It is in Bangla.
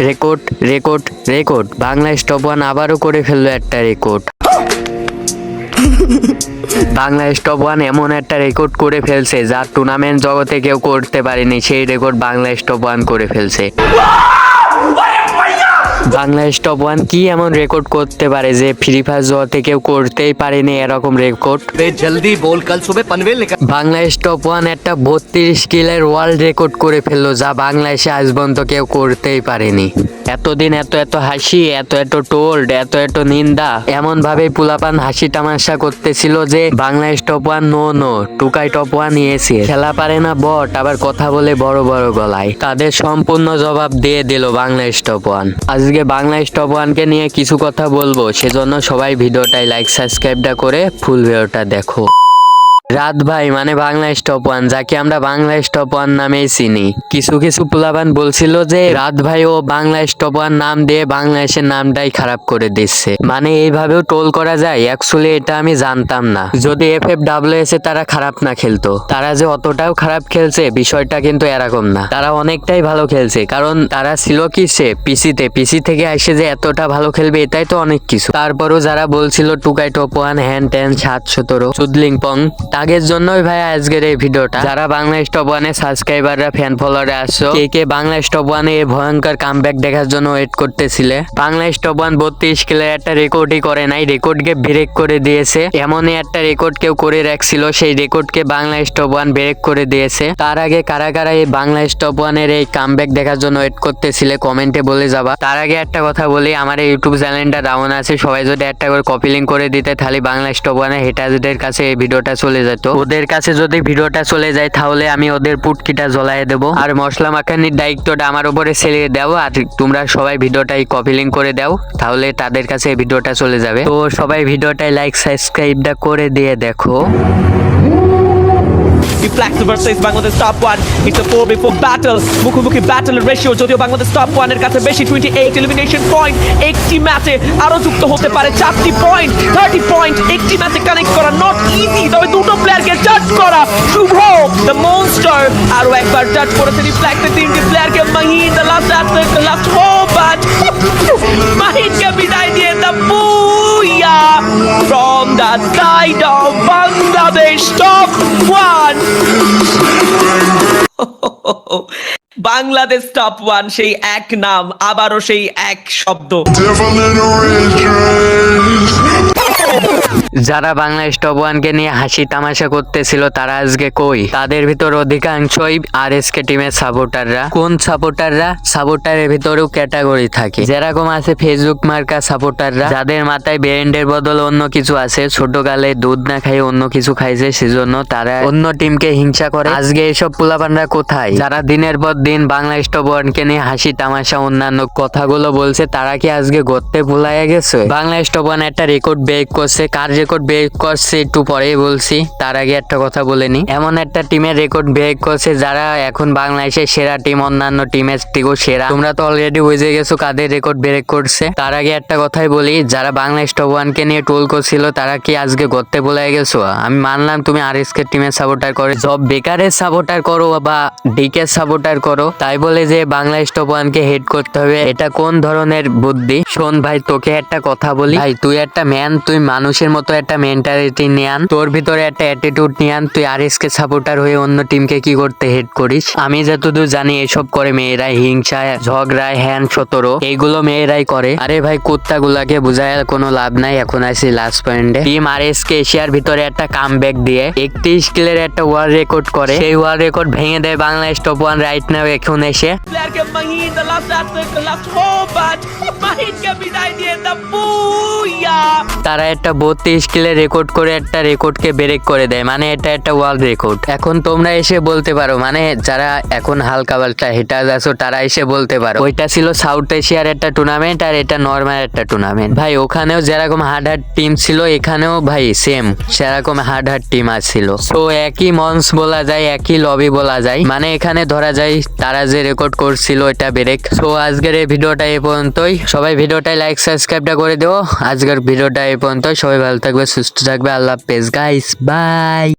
Record record record Bangla stop one আবারও করে ফেলল একটা রেকর্ড বাংলা স্টপ ওয়ান এমন একটা রেকর্ড করে ফেলছে যা টুর্নামেন্ট জগতে কেউ করতে পারেনি। সেই রেকর্ড বাংলা স্টপ ওয়ান করে ফেলছে। বাংলাদেশ স্টপ ওয়ান কি এমন রেকর্ড করতে পারে যে ফ্রি ফায়ার জোয়াতে থেকে করতেই পারেনি এরকম রেকর্ড জলদি বল কাল সুবে পানভেল বাংলাদেশ স্টপ ওয়ান একটা বত্রিশ কিলের ওয়ার্ল্ড রেকর্ড করে ফেলল যা বাংলাদেশে আজ পর্যন্ত কেউ করতেই পারেনি। এতদিন এত এত হাসি এত এত টোল্ড এত এত নিন্দা এমন ভাবে পুলাপান হাসি তামাশা করতেছিল যে Bangladesh stop one no no Tukai top one নিয়েছে খেলা পারে না বট আবার কথা বলে বড় বড় গলায়। তাদের সম্পূর্ণ জবাব দিয়ে দিল বাংলাদেশ স্টপ ওয়ান। আজকে বাংলা স্টপ ওয়ানকে নিয়ে কিছু কথা বলব। সেজন্য সবাই ভিডিওটাই লাইক সাবস্ক্রাইবটা করে ফুল ভিডিওটা দেখো। রাত ভাই মানে বাংলা স্টপ ওয়ান যাকে আমরা বাংলা স্টপ ওয়ান নামেই চিনি। কিছু কিছু পোলাবান বলছিল যে, রাত ভাই, ও বাংলা স্টপ ওয়ান নাম দিয়ে বাংলাদেশের নামটাই খারাপ করে দিচ্ছে। মানে এইভাবেও টোল করা যায় অ্যাকচুয়ালি এটা আমি জানতাম না। যদি F F W S A তারা খারাপ না খেলতো, তারা যে অতটাও খারাপ খেলছে, বিষয়টা কিন্তু এরকম না। তারা অনেকটাই ভালো খেলছে, কারণ তারা ছিল কি সে, পিসিতে। পিসি থেকে এসে যে এতটা ভালো খেলবে, এটাই তো অনেক কিছু। তারপরও যারা বলছিল, টুকাই টপ ওয়ান হ্যান ট্যান সাত, সতেরো, চুদলিং পং তাদের জন্যই ভাই আজকের এই ভিডিওটা। যারা বাংলা স্টপ ওয়ানে সাবস্ক্রাইবাররা ফ্যান ফলোয়ারে আসছো, কে কে বাংলা স্টপ ওয়ানে এই ভয়ঙ্কর কামব্যাক দেখার জন্য ওয়েট করতেছিলে? বাংলা স্টপ ওয়ান বত্রিশ কিলের একটা রেকর্ডই করে নাই রেকর্ডকে ব্রেক করে দিয়েছে। এমনই একটা রেকর্ড কেউ করে রাখছিল, সেই রেকর্ডকে বাংলা স্টপ ওয়ান ব্রেক করে দিয়েছে। তার আগে কারা কারা এই বাংলা স্টপ ওয়ানের এই কামব্যাক দেখার জন্য ওয়েট করতেছিলে কমেন্টে বলে যাবা। তার আগে একটা কথা বলি, আমার এই ইউটিউব চ্যানেলটা ডাউন আছে, সবাই যদি একটা করে কপি লিঙ্ক করে দিতে, তাহলে বাংলা স্টপ ওয়ানের হেটারদের কাছে এই ভিডিওটা চলে যেত ওদের কাছে যদি ভিডিওটা চলে যায়, তাহলে আমি ওদের পুটকিটা জ্বলাই দেবো। আর মশলা মাখানির দায়িত্বটা আমার উপরে ছেড়ে দাও, আর তোমরা সবাই ভিডিওটাই কপি লিঙ্ক করে দাও, তাহলে তাদের কাছে ভিডিওটা চলে যাবে। তো সবাই ভিডিওটাই লাইক সাবস্ক্রাইবটা করে দিয়ে দেখো। Flax versus Bangladesh top one. It's a 4v4 battle. মুখোমুখি ব্যাটল রেশিও যদিও বাংলাদেশ টপ ওয়ানের কাছে বেশি টোয়েন্টি এইট এলিমিনেশন পয়েন্ট একটি ম্যাচে আরও যুক্ত হতে পারে চারটি পয়েন্ট থার্টি পয়েন্ট একটি ম্যাচে কানেক্ট করা নট ইজি তবে দুটো প্লেয়ারকে টাচ করা শুভ দ্য মনস্টার আরও একবার টাচ করেছে রিফ্ল্যাক্টে তিনটি প্লেয়ারকে Mahin the last last hope but মাহিনকে বিদায় দিয়ে দ্য বুয়া from the side of Bangladesh top one Bangladesh top one সেই এক নাম আবারও সেই এক শব্দ যারা বাংলা স্টপ ওয়ানকে নিয়ে হাসি তামাশা করতেছিল, তারা আজকে কই? তাদের ভিতর অধিকাংশই আর এস কে টিমের সাপোর্টাররা কোন সাপোর্টাররা সাপোর্টারের ভিতরেও ক্যাটাগরি থাকে। যেরকম আছে ফেসবুক মার্কা সাপোর্টাররা যাদের মাথায় ব্র্যান্ডের বদল অন্য কিছু আছে, ছোটকালে দুধ না খাই অন্য কিছু খাইছে, সেজন্য তারা অন্য টিমকে হিংসা করে। আজকে এসব পোলাপানরা কোথায়? যারা দিনের পর দিন বাংলা স্টপ ওয়ানকে নিয়ে হাসি তামাশা অন্যান্য কথাগুলো বলছে, তারা কি আজকে গড়তে ভুলাইয়া গেছে? বাংলা স্টপ ওয়ান একটা রেকর্ড ব্রেক করছে, কার রেকর্ড ব্রেক করছে একটু পরেই বলছি, তার আগে একটা কথা বলে নি এমন একটা টিমের রেকর্ড ব্রেক করছে যারা এখন বাংলাদেশের সেরা টিম অন্যান্য টিমের থেকেও সেরা। তোমরা তো অলরেডি বুঝে গেছো কাদের রেকর্ড ব্রেক করছে। তার আগে একটা কথাই বলি, যারা বাংলা স্টপ ওয়ানকে নিয়ে টোল করছিল, তারা কি আজকে গড়তে বলে গেছো? আমি মানলাম তুমি আর এস কে টিমের সাপোর্টার করে। সব বেকারের সাপোর্টার করো বা ডিকের সাপোর্টার করো, তাই বলে যে বাংলা স্টপ ওয়ানকে হেড করতে হবে, এটা কোন ধরনের বুদ্ধি? শোন ভাই, তোকে একটা কথা বলি। ভাই, তুই একটা ম্যান তুই মানুষের মতো একটা মেন্টালিটি নিয়ে আন তোর ভিতরে একটা অ্যাটিটিউড নিয়ে আন তুই আর এস কে সাপোর্টার হয়ে অন্য টিমকে কি করতে হেড করিস? আমি যতদূর জানি এসব করে মেয়েরা হিংসা ঝগড়ায় হ্যান সতরো। এইগুলো মেয়েরাই করে। আরে ভাই কুত্তা গুলাকে বুঝায় কোনো লাভ নাই এখন আসি লাস্ট পয়েন্টে টিম আর এস কে এশিয়ার ভিতরে একটা কাম দিয়ে একত্রিশ কিলের একটা ওয়ার্ল্ড রেকর্ড করে। সেই ওয়ার্ল্ড রেকর্ড ভেঙে দেয় Bangla top one right now এখন এসে। তারা একটা বত্রিশ কিলের রেকর্ড করে একটা রেকর্ডকে ব্রেক করে দেয়। মানে এটা একটা ওয়ার্ল্ড রেকর্ড এখন তোমরা এসে বলতে পারো মানে যারা এখন হালকা পাল্টা হেটার আছো, তারা এসে বলতে পারো। ওইটা ছিল সাউথ এশিয়ার একটা টুর্নামেন্ট আর এটা নর্মাল একটা টুর্নামেন্ট ভাই, ওখানেও যেরকম হার্ড হার্ড টিম ছিল, এখানেও ভাই সেম সেরকম হার্ড হার্ড টিম আছিল তো একই মঞ্চ বলা যায়, একই লবি বলা যায়। মানে এখানে ধরা যায়, তারা যে রেকর্ড করছিল এটা ব্রেক তো আজকের এই ভিডিওটা এই পর্যন্তই। সবাই ভিডিওটাই লাইক সাবস্ক্রাইবটা করে দেবো আজকের ভিডিওটা এই পর্যন্ত সবাই ভালো থাকবে সুস্থ থাকবে আল্লাহ হাফেজ। Guys bye